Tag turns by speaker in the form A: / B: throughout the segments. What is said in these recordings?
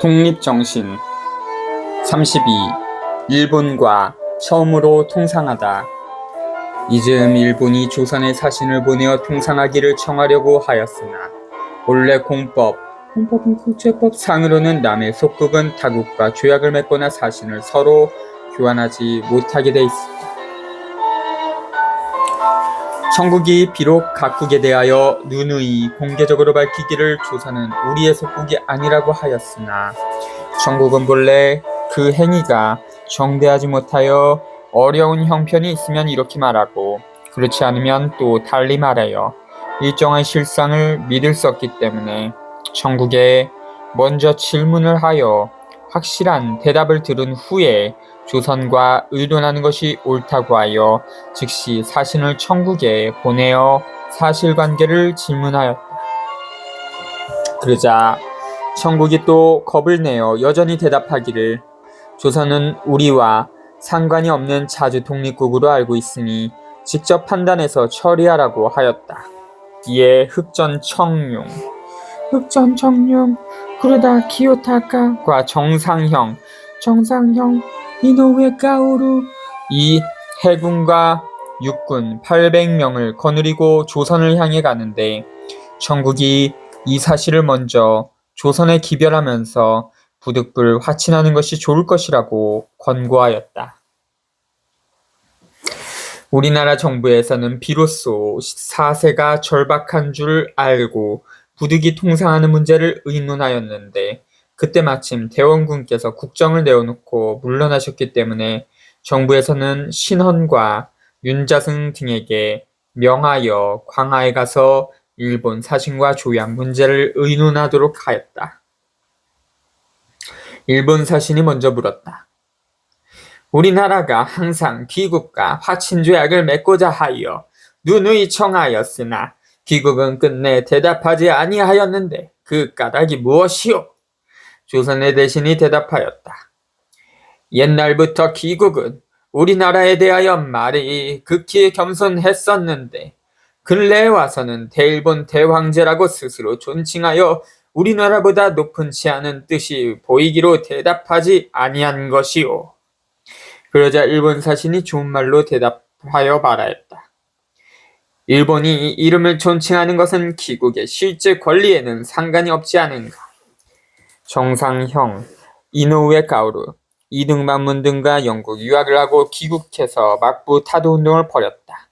A: 독립정신 32. 일본과 처음으로 통상하다. 이즈음 일본이 조선에 사신을 보내어 통상하기를 청하려고 하였으나 본래 공법, 공법은 국제법 상으로는 남의 속국은 타국과 조약을 맺거나 사신을 서로 교환하지 못하게 돼 있습니다. 청국이 비록 각국에 대하여 누누이 공개적으로 밝히기를 조선은 우리의 속국이 아니라고 하였으나 청국은 본래 그 행위가 정대하지 못하여 어려운 형편이 있으면 이렇게 말하고 그렇지 않으면 또 달리 말하여 일정한 실상을 믿을 수 없기 때문에 청국에 먼저 질문을 하여 확실한 대답을 들은 후에 조선과 의논하는 것이 옳다고 하여 즉시 사신을 청국에 보내어 사실관계를 질문하였다. 그러자 청국이 또 겁을 내어 여전히 대답하기를 조선은 우리와 상관이 없는 자주 독립국으로 알고 있으니 직접 판단해서 처리하라고 하였다. 이에 흑전 청룡, 흑전 청룡, 그러다 기요타카과 정상형, 정상형, 이노우에 까오루 이 해군과 육군 800명을 거느리고 조선을 향해 가는데 청국이 이 사실을 먼저 조선에 기별하면서 부득불 화친하는 것이 좋을 것이라고 권고하였다. 우리나라 정부에서는 비로소 사세가 절박한 줄 알고 부득이 통상하는 문제를 의논하였는데 그때 마침 대원군께서 국정을 내어놓고 물러나셨기 때문에 정부에서는 신헌과 윤자승 등에게 명하여 광하에 가서 일본 사신과 조약 문제를 의논하도록 하였다. 일본 사신이 먼저 물었다. 우리나라가 항상 귀국과 화친조약을 맺고자 하여 누누이 청하였으나 귀국은 끝내 대답하지 아니하였는데 그 까닭이 무엇이오? 조선의 대신이 대답하였다. 옛날부터 귀국은 우리나라에 대하여 말이 극히 겸손했었는데 근래에 와서는 대일본 대황제라고 스스로 존칭하여 우리나라보다 높은 치하는 뜻이 보이기로 대답하지 아니한 것이오. 그러자 일본 사신이 좋은 말로 대답하여 말하였다. 일본이 이름을 존칭하는 것은 기국의 실제 권리에는 상관이 없지 않은가. 정상형, 이노우에 가오루, 이등반문 등과 영국 유학을 하고 귀국해서 막부 타도 운동을 벌였다.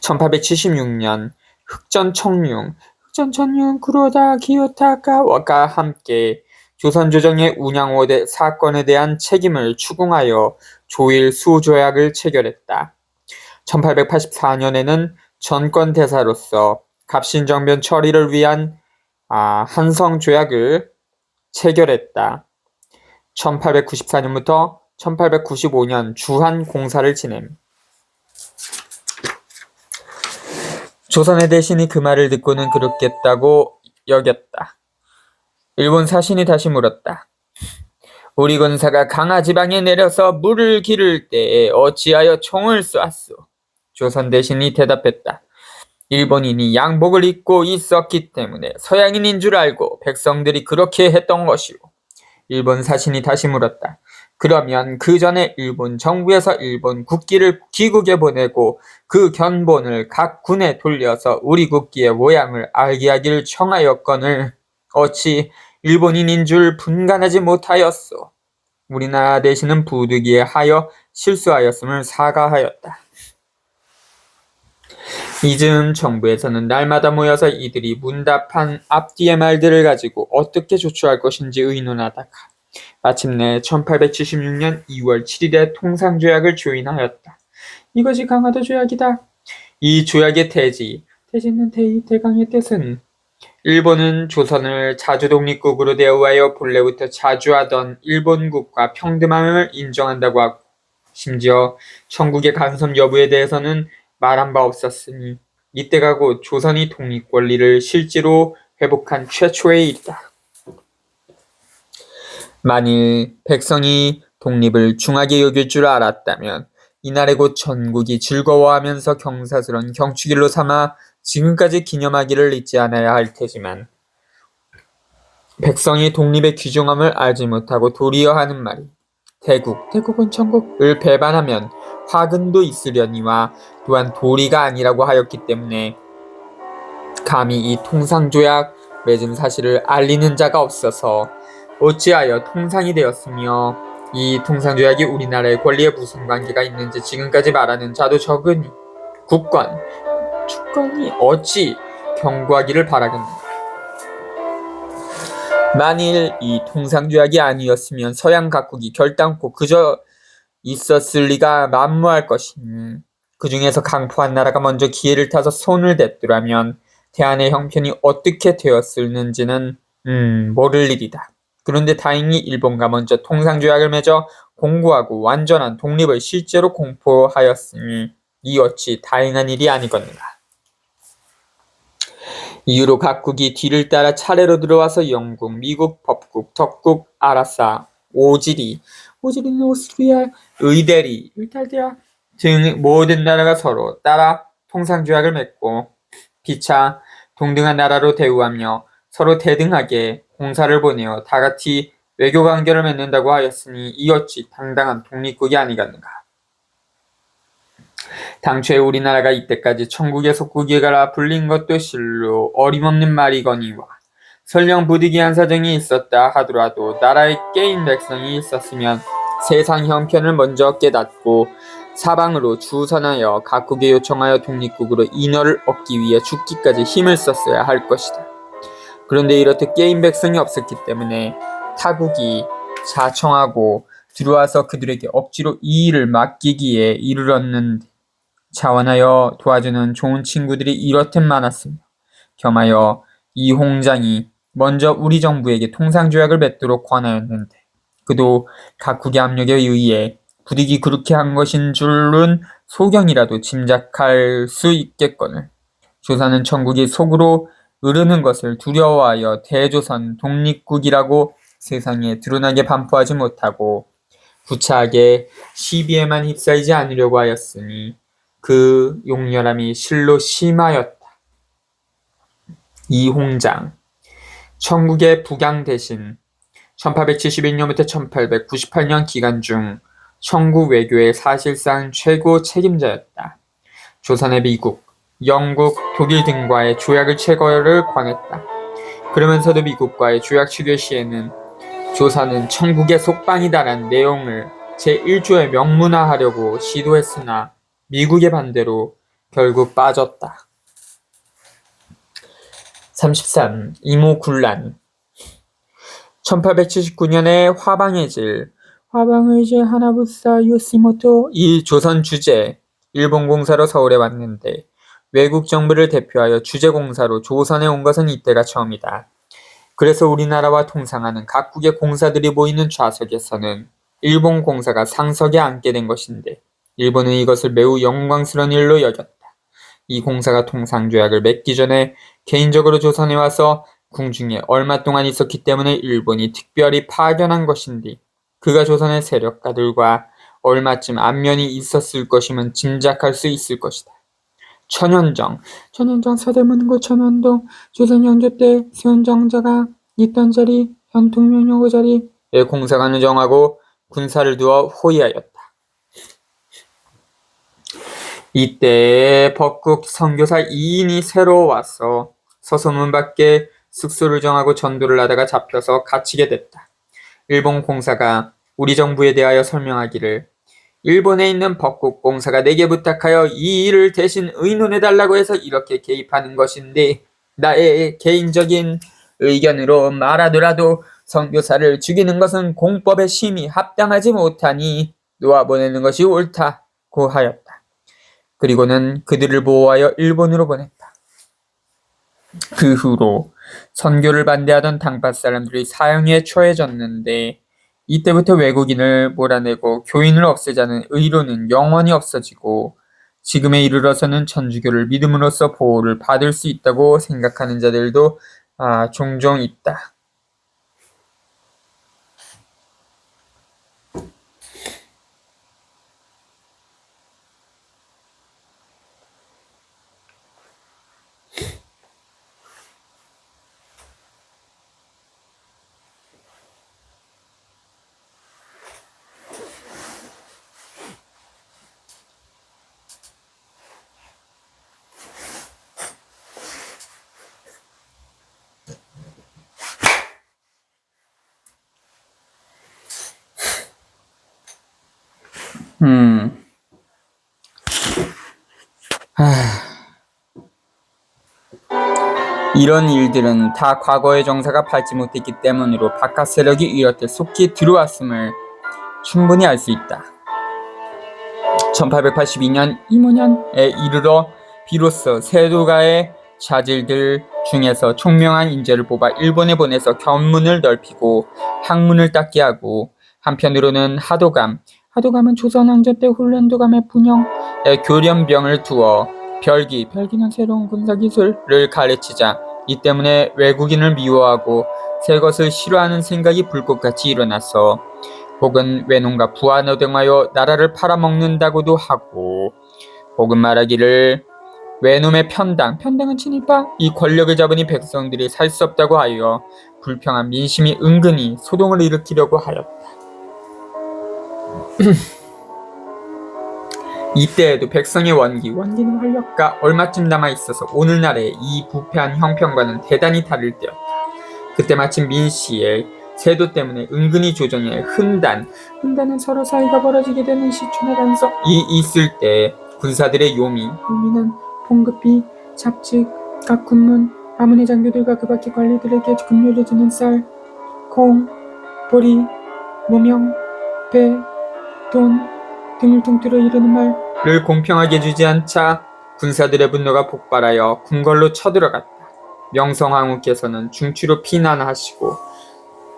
A: 1876년 흑전청룡, 흑전청룡 구로다 기요타카와가 함께 조선조정의 운양호대 사건에 대한 책임을 추궁하여 조일 수조약을 체결했다. 1884년에는 전권대사로서 갑신정변 처리를 위한 아, 한성 조약을 체결했다. 1894년부터 1895년 주한 공사를 지냄. 조선의 대신이 그 말을 듣고는 그렇겠다고 여겼다. 일본 사신이 다시 물었다. 우리 군사가 강화 지방에 내려서 물을 기를 때에 어찌하여 총을 쏘았소? 조선 대신이 대답했다. 일본인이 양복을 입고 있었기 때문에 서양인인 줄 알고 백성들이 그렇게 했던 것이오. 일본 사신이 다시 물었다. 그러면 그 전에 일본 정부에서 일본 국기를 귀국에 보내고 그 견본을 각 군에 돌려서 우리 국기의 모양을 알게 하기를 청하였거늘 어찌 일본인인 줄 분간하지 못하였소. 우리나라 대신은 부득이에 하여 실수하였음을 사과하였다. 이즈음 정부에서는 날마다 모여서 이들이 문답한 앞뒤의 말들을 가지고 어떻게 조처할 것인지 의논하다가 마침내 1876년 2월 7일에 통상조약을 조인하였다. 이것이 강화도 조약이다. 이 조약의 태지, 태지는 대의 대강의 뜻은 일본은 조선을 자주 독립국으로 대우하여 본래부터 자주하던 일본국과 평등함을 인정한다고 하고 심지어 청국의 간섭 여부에 대해서는 말한 바 없었으니 이때가 곧 조선이 독립 권리를 실제로 회복한 최초의 일이다. 만일 백성이 독립을 중하게 여길 줄 알았다면 이날에 곧 전국이 즐거워하면서 경사스런 경축일로 삼아 지금까지 기념하기를 잊지 않아야 할 테지만 백성이 독립의 귀중함을 알지 못하고 도리어 하는 말이 대국, 대국은 천국을 배반하면 화근도 있으려니와 또한 도리가 아니라고 하였기 때문에 감히 이 통상조약 맺은 사실을 알리는 자가 없어서 어찌하여 통상이 되었으며 이 통상조약이 우리나라의 권리에 무슨 관계가 있는지 지금까지 말하는 자도 적으니 국권, 주권이 어찌 경고하기를 바라겠는가. 만일 이 통상조약이 아니었으면 서양 각국이 결단코 그저 있었을 리가 만무할 것이니 그 중에서 강포한 나라가 먼저 기회를 타서 손을 댔더라면 대한의 형편이 어떻게 되었을는지는 음 모를 일이다. 그런데 다행히 일본과 먼저 통상조약을 맺어 공고하고 완전한 독립을 실제로 공포하였으니 이 어찌 다행한 일이 아니겠는가. 이후로 각국이 뒤를 따라 차례로 들어와서 영국, 미국, 법국, 덕국, 아라사, 오지리, 오지리는 오스트리아, 의대리, 이탈리아 등 모든 나라가 서로 따라 통상조약을 맺고 피차 동등한 나라로 대우하며 서로 대등하게 공사를 보내어 다같이 외교관계를 맺는다고 하였으니 이 어찌 당당한 독립국이 아니겠는가. 당초에 우리나라가 이때까지 천국의 속국이라 불린 것도 실로 어림없는 말이거니와 설령 부득이한 사정이 있었다 하더라도 나라에 깨인 백성이 있었으면 세상 형편을 먼저 깨닫고 사방으로 주선하여 각국에 요청하여 독립국으로 인허를 얻기 위해 죽기까지 힘을 썼어야 할 것이다. 그런데 이렇듯 깨인 백성이 없었기 때문에 타국이 자청하고 들어와서 그들에게 억지로 이 일을 맡기기에 이르렀는데 자원하여 도와주는 좋은 친구들이 이렇듯 많았으며 겸하여 이 홍장이 먼저 우리 정부에게 통상조약을 맺도록 권하였는데 그도 각국의 압력에 의해 부득이 그렇게 한 것인 줄은 소경이라도 짐작할 수 있겠거늘. 조선은 천국이 속으로 으르는 것을 두려워하여 대조선 독립국이라고 세상에 드러나게 반포하지 못하고 구차하게 시비에만 휩싸이지 않으려고 하였으니 그 용렬함이 실로 심하였다. 이홍장 천국의 북양 대신 1871년부터 1898년 기간 중 청국 외교의 사실상 최고 책임자였다. 조선의 미국, 영국, 독일 등과의 조약을 체거를 권했다. 그러면서도 미국과의 조약 취결 시에는 조선은 천국의 속방이다란 내용을 제1조에 명문화하려고 시도했으나 미국의 반대로 결국 빠졌다. 33. 이모군란 1879년에 화방의 질, 화방의 질 하나부사 요시모토 이 조선 주재 일본 공사로 서울에 왔는데 외국 정부를 대표하여 주재 공사로 조선에 온 것은 이때가 처음이다. 그래서 우리나라와 통상하는 각국의 공사들이 보이는 좌석에서는 일본 공사가 상석에 앉게 된 것인데 일본은 이것을 매우 영광스러운 일로 여겼다. 이 공사가 통상 조약을 맺기 전에 개인적으로 조선에 와서 궁중에 얼마 동안 있었기 때문에 일본이 특별히 파견한 것인데 그가 조선의 세력가들과 얼마쯤 안면이 있었을 것이면 짐작할 수 있을 것이다. 천연정, 천연정 서대문구 천연동 조선 영조 때 수현정자가 있던 자리 현통명요고 자리에 공사관을 정하고 군사를 두어 호위하였다. 이때 법국 선교사 2인이 새로 와서 서소문 밖에 숙소를 정하고 전도를 하다가 잡혀서 갇히게 됐다. 일본 공사가 우리 정부에 대하여 설명하기를 일본에 있는 법국 공사가 내게 부탁하여 이 일을 대신 의논해달라고 해서 이렇게 개입하는 것인데 나의 개인적인 의견으로 말하더라도 선교사를 죽이는 것은 공법에 심히 합당하지 못하니 놓아보내는 것이 옳다고 하였다. 그리고는 그들을 보호하여 일본으로 보냈다. 그 후로 선교를 반대하던 당파 사람들이 사형에 처해졌는데 이때부터 외국인을 몰아내고 교인을 없애자는 의로는 영원히 없어지고 지금에 이르러서는 천주교를 믿음으로써 보호를 받을 수 있다고 생각하는 자들도 아, 종종 있다. 음. 하... 이런 일들은 다 과거의 정사가 밟지 못했기 때문으로 바깥 세력이 이렇게 속히 들어왔음을 충분히 알 수 있다. 1882년 이모년에 이르러 비로소 세도가의 자질들 중에서 총명한 인재를 뽑아 일본에 보내서 견문을 넓히고 학문을 닦게 하고 한편으로는 하도감, 하도감은 조선왕조 때 훈련도감의 분영에 교련병을 두어 별기, 별기는 새로운 군사기술을 가르치자 이 때문에 외국인을 미워하고 새 것을 싫어하는 생각이 불꽃같이 일어나서 혹은 외놈과 부하나 등하여 나라를 팔아먹는다고도 하고 혹은 말하기를 외놈의 편당, 편당은 친일파, 이 권력을 잡으니 백성들이 살 수 없다고 하여 불평한 민심이 은근히 소동을 일으키려고 하였다. 이때에도 백성의 원기, 원기는 활력과 얼마쯤 남아 있어서 오늘날의 이 부패한 형편과는 대단히 다를 때였다. 그때 마침 민 씨의 세도 때문에 은근히 조정에 흔단, 흔단은 서로 사이가 벌어지게 되는 시춘의 간섭이 있을 때 군사들의 요미, 요미는 봉급비, 잡직, 각 군문, 아문의 장교들과 그 밖의 관리들에게 급료를 주는 쌀, 콩, 보리, 무명, 배, 돈 등을 통틀어 이르는 말을 공평하게 주지 않자 군사들의 분노가 폭발하여 궁궐로 쳐들어갔다. 명성황후께서는 중추로 피난하시고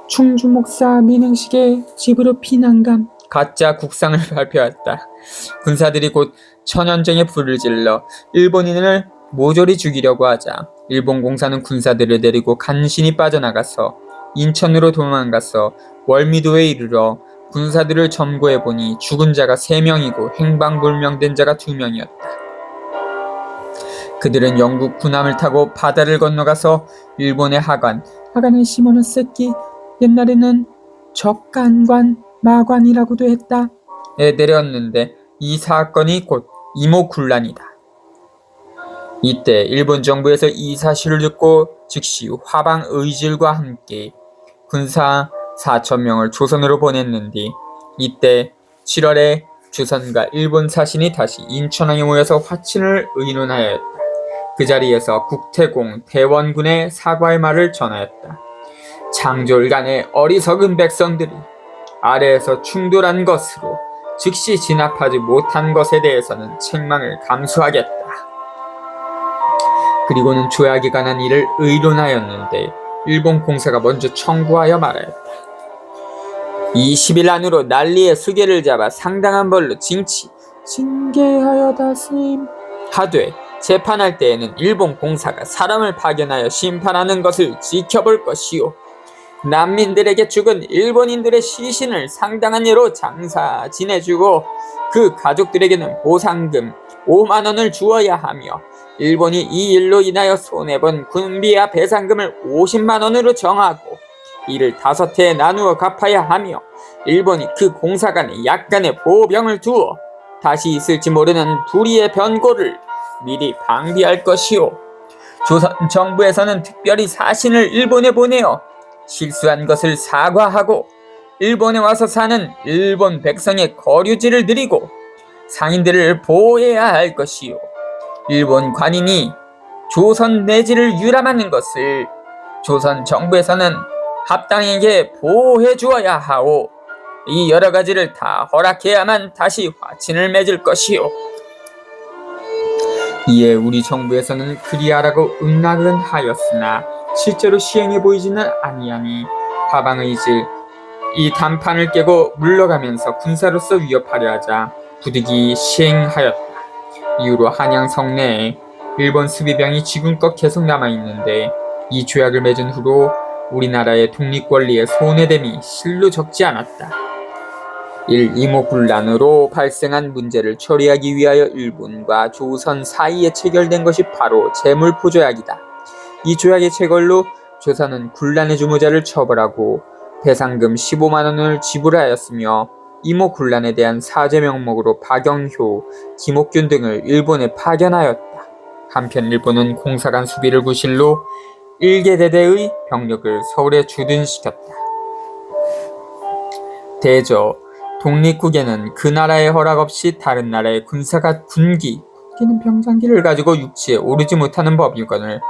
A: 충주 목사 민흥식의 집으로 피난감 가짜 국상을 발표했다. 군사들이 곧 천연정에 불을 질러 일본인을 모조리 죽이려고 하자 일본 공사는 군사들을 데리고 간신히 빠져나가서 인천으로 도망가서 월미도에 이르러 군사들을 점거해 보니 죽은 자가 세 명이고 행방불명된 자가 두 명이었다. 그들은 영국 군함을 타고 바다를 건너가서 일본의 하관, 하관은 시모노 세키, 옛날에는 적간관, 마관이라고도 했다. 에 내렸는데 이 사건이 곧 이모군란이다. 이때 일본 정부에서 이 사실을 듣고 즉시 화방 의질과 함께 군사 4천 명을 조선으로 보냈는데 이때 7월에 조선과 일본 사신이 다시 인천항에 모여서 화친을 의논하였다. 그 자리에서 국태공 대원군의 사과의 말을 전하였다. 창졸간의 어리석은 백성들이 아래에서 충돌한 것으로 즉시 진압하지 못한 것에 대해서는 책망을 감수하겠다. 그리고는 조약에 관한 일을 의논하였는데 일본 공사가 먼저 청구하여 말하였다. 20일 안으로 난리의 수계를 잡아 상당한 벌로 징치, 징계하여다심 하되 재판할 때에는 일본 공사가 사람을 파견하여 심판하는 것을 지켜볼 것이요. 난민들에게 죽은 일본인들의 시신을 상당한 예로 장사 지내주고 그 가족들에게는 보상금 5만 원을 주어야 하며 일본이 이 일로 인하여 손해본 군비와 배상금을 50만 원으로 정하고 이를 다섯 해에 나누어 갚아야 하며 일본이 그 공사관에 약간의 보병을 두어 다시 있을지 모르는 불의의 변고를 미리 방비할 것이요. 조선 정부에서는 특별히 사신을 일본에 보내어 실수한 것을 사과하고 일본에 와서 사는 일본 백성의 거류지를 드리고 상인들을 보호해야 할 것이요. 일본 관인이 조선 내지를 유람하는 것을 조선 정부에서는 합당에게 보호해 주어야 하오. 이 여러 가지를 다 허락해야만 다시 화친을 맺을 것이요. 이에 우리 정부에서는 그리하라고 음락은 하였으나 실제로 시행해 보이지는 아니하니 화방의 질, 이 단판을 깨고 물러가면서 군사로서 위협하려 하자 부득이 시행하였다. 이후로 한양 성내에 일본 수비병이 지금껏 계속 남아있는데 이 조약을 맺은 후로 우리나라의 독립 권리에 손해됨이 실로 적지 않았다. 1. 이모군란으로 발생한 문제를 처리하기 위하여 일본과 조선 사이에 체결된 것이 바로 재물포 조약이다. 이 조약의 체결로 조선은 군란의 주모자를 처벌하고 배상금 15만 원을 지불하였으며 이모 군란에 대한 사죄 명목으로 박영효, 김옥균 등을 일본에 파견하였다. 한편 일본은 공사관 수비를 구실로 일개 대대의 병력을 서울에 주둔시켰다. 대저 독립국에는 그 나라의 허락 없이 다른 나라의 군사가 군기, 군기는 병장기를 가지고 육지에 오르지 못하는 법이거늘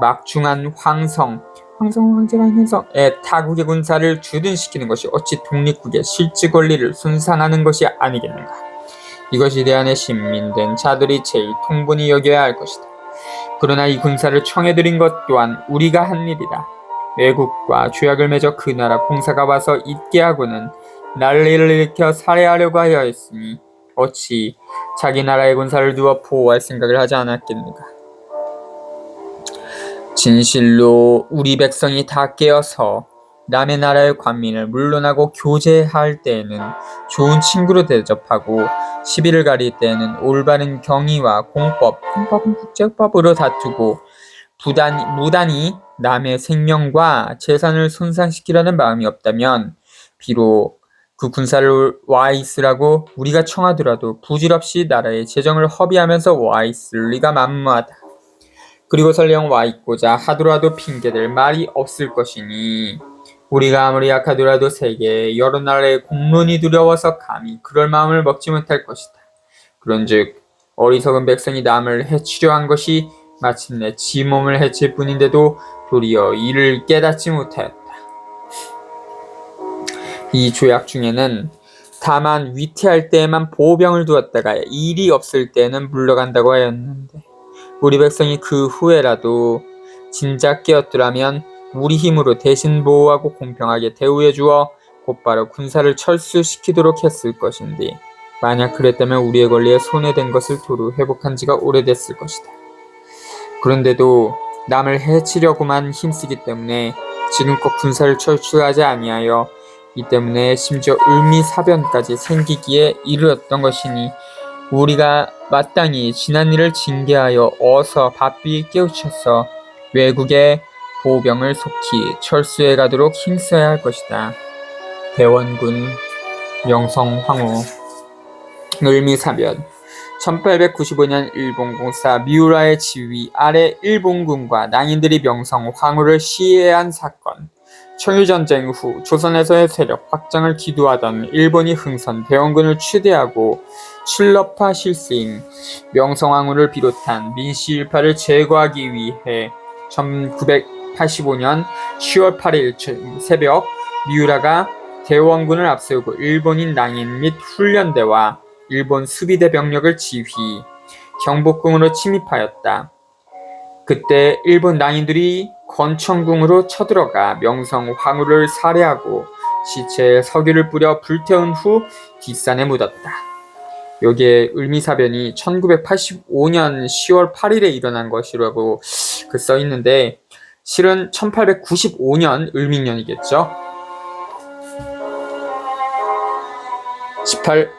A: 막중한 황성, 황성 황제가 있는 성에 타국의 군사를 주둔시키는 것이 어찌 독립국의 실질 권리를 손상하는 것이 아니겠는가. 이것이 대한의 신민된 자들이 제일 통분히 여겨야 할 것이다. 그러나 이 군사를 청해드린 것 또한 우리가 한 일이다. 외국과 조약을 맺어 그 나라 공사가 와서 있게 하고는 난리를 일으켜 살해하려고 하여 했으니 어찌 자기 나라의 군사를 두어 보호할 생각을 하지 않았겠는가. 진실로 우리 백성이 다 깨어서 남의 나라의 관민을 물러나고 교제할 때에는 좋은 친구로 대접하고 시비를 가릴 때에는 올바른 경의와 공법, 공법은 국제법으로 다투고 부단, 무단히 남의 생명과 재산을 손상시키려는 마음이 없다면 비록 그 군사를 와 있으라고 우리가 청하더라도 부질없이 나라의 재정을 허비하면서 와 있을 리가 만무하다. 그리고 설령 와 있고자 하더라도 핑계댈 말이 없을 것이니 우리가 아무리 약하더라도 세계 여러 나라의 공론이 두려워서 감히 그럴 마음을 먹지 못할 것이다. 그런즉 어리석은 백성이 남을 해치려 한 것이 마침내 지 몸을 해칠 뿐인데도 도리어 이를 깨닫지 못하였다. 이 조약 중에는 다만 위태할 때에만 보병을 두었다가 일이 없을 때는 물러간다고 하였는데 우리 백성이 그 후에라도 진작 깨었더라면 우리 힘으로 대신 보호하고 공평하게 대우해 주어 곧바로 군사를 철수시키도록 했을 것인데 만약 그랬다면 우리의 권리에 손해된 것을 도로 회복한 지가 오래됐을 것이다. 그런데도 남을 해치려고만 힘쓰기 때문에 지금껏 군사를 철수하지 아니하여 이 때문에 심지어 을미사변까지 생기기에 이르렀던 것이니 우리가 마땅히 지난 일을 징계하여 어서 바삐 깨우쳐서 외국의 보병을 속히 철수해 가도록 힘써야 할 것이다. 대원군 명성황후. 을미사변. 1895년 일본 공사 미우라의 지휘 아래 일본군과 낭인들이 명성 황후를 시해한 사건. 청일전쟁 후 조선에서의 세력 확장을 기도하던 일본이 흥선 대원군을 추대하고 출럽파 실세인 명성황후를 비롯한 민씨 일파를 제거하기 위해 1985년 10월 8일 새벽 미우라가 대원군을 앞세우고 일본인 낭인 및 훈련대와 일본 수비대 병력을 지휘 경복궁으로 침입하였다. 그때 일본 낭인들이 건청궁으로 쳐들어가 명성 황후를 살해하고 시체에 석유를 뿌려 불태운 후 뒷산에 묻었다. 여기에 을미사변이 1985년 10월 8일에 일어난 것이라고 그 써 있는데 실은 1895년 을민년이겠죠. 18